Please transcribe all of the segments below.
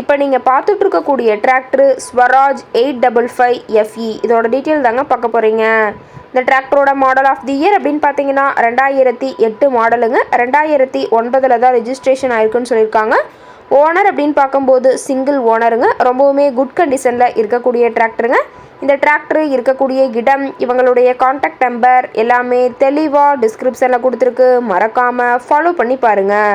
இப்போ நீங்கள் பார்த்துட்டு இருக்கக்கூடிய tractor Swaraj eight double five FE இதோட டீட்டெயில் தாங்க பார்க்க போகிறீங்க இந்த டிராக்டரோட மாடல் ஆஃப் தி இயர் அப்படின்னு பார்த்தீங்கன்னா ரெண்டாயிரத்தி எட்டு மாடலுங்க ரெண்டாயிரத்தி ஒன்பதில் தான் ரெஜிஸ்ட்ரேஷன் ஆயிருக்குன்னு சொல்லியிருக்காங்க. ஓனர் அப்படின்னு பார்க்கும்போது சிங்கிள் ஓனருங்க ரொம்பவுமே குட் கண்டிஷனில் இருக்கக்கூடிய டிராக்டருங்க இந்த டிராக்டர் இருக்கக்கூடிய இடம் இவங்களுடைய காண்டாக்ட் நம்பர் எல்லாமே தெளிவாக டிஸ்கிரிப்ஷனில் கொடுத்துருக்கு. மறக்காமல் ஃபாலோ பண்ணி பாருங்கள்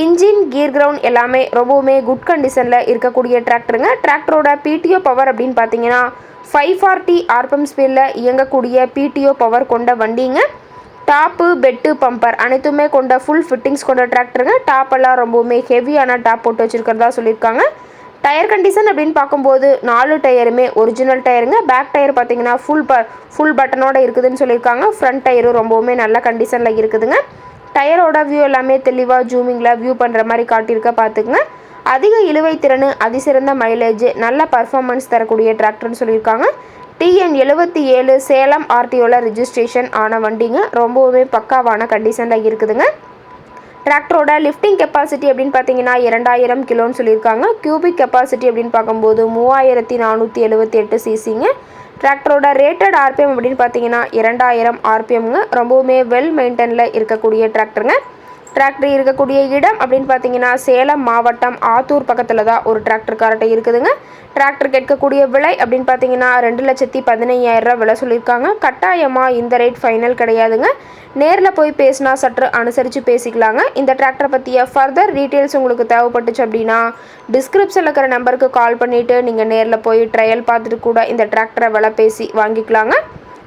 இன்ஜின் கீர் கிரவுண்ட் எல்லாமே ரொம்பவுமே குட் கண்டிஷனில் இருக்கக்கூடிய டிராக்டருங்க டிராக்டரோட பிடிஓ பவர் அப்படின்னு பார்த்தீங்கன்னா ஃபைவ் ஃபார்ட்டி ஆர்பம் ஸ்பீடில் இயங்கக்கூடிய பிடிஓ பவர் கொண்ட வண்டிங்க. டாப்பு பெட்டு பம்பர் அனைத்துமே கொண்ட ஃபுல் ஃபிட்டிங்ஸ் கொண்ட டிராக்டருங்க டாப் எல்லாம் ரொம்பவுமே ஹெவியான டாப் போட்டு வச்சுருக்கிறதா சொல்லியிருக்காங்க. டயர் கண்டிஷன் அப்படின்னு பார்க்கும்போது நாலு டயருமே ஒரிஜினல் டயருங்க பேக் டயர் பார்த்தீங்கன்னா ஃபுல் ப ஃபுல் பட்டனோட இருக்குதுன்னு சொல்லியிருக்காங்க. ஃப்ரண்ட் டயரும் ரொம்பவுமே நல்ல கண்டிஷனில் இருக்குதுங்க. டயரோட வியூ எல்லாமே தெளிவாக ஜூமிங்கில் வியூ பண்ணுற மாதிரி காட்டியிருக்க பார்த்துக்குங்க. அதிக இழுவை திறன் அதிசிறந்த மைலேஜ் நல்ல பர்ஃபார்மன்ஸ் தரக்கூடிய டிராக்டர்னு சொல்லியிருக்காங்க. டிஎன் எழுபத்தி ஏழு சேலம் ஆர்டிஓவில் ரிஜிஸ்ட்ரேஷன் ஆன வண்டிங்க. ரொம்பவுமே பக்காவான கண்டிஷனில் இருக்குதுங்க. டிராக்டரோட லிஃப்டிங் கெப்பாசிட்டி அப்படின்னு பார்த்தீங்கன்னா இரண்டாயிரம் கிலோன்னு சொல்லியிருக்காங்க. கியூபிக் கெப்பாசிட்டி அப்படின்னு பார்க்கும்போது மூவாயிரத்தி நானூற்றி எழுபத்தி எட்டு சிசிங்க டிராக்டரோட ரேட்டட் ஆர்பிஎம் அப்படின்னு பார்த்தீங்கன்னா இரண்டாயிரம் ஆர்பிஎம்ங்க ரொம்பவுமே வெல் மெயின்டெனில் இருக்கக்கூடிய டிராக்டருங்க டிராக்டர் இருக்கக்கூடிய இடம் அப்படின்னு பார்த்தீங்கன்னா சேலம் மாவட்டம் ஆத்தூர் பக்கத்தில் தான் ஒரு டிராக்டர் கார்ட்டை இருக்குதுங்க. டிராக்டர் கேட்கக்கூடிய விலை அப்படின்னு பார்த்தீங்கன்னா ரெண்டு லட்சத்தி பதினையாயிரம் ரூபா விலை சொல்லியிருக்காங்க. கட்டாயமாக இந்த ரேட் ஃபைனல் கிடையாதுங்க. நேரில் போய் பேசினா சற்று அனுசரித்து பேசிக்கலாங்க. இந்த டிராக்டரை பற்றிய ஃபர்தர் டீட்டெயில்ஸ் உங்களுக்கு தேவைப்பட்டுச்சு அப்படின்னா டிஸ்கிரிப்ஷனில் இருக்கிற நம்பருக்கு கால் பண்ணிவிட்டு நீங்கள் நேரில் போய் ட்ரையல் பார்த்துட்டு கூட இந்த டிராக்டரை விலை பேசி வாங்கிக்கலாங்க.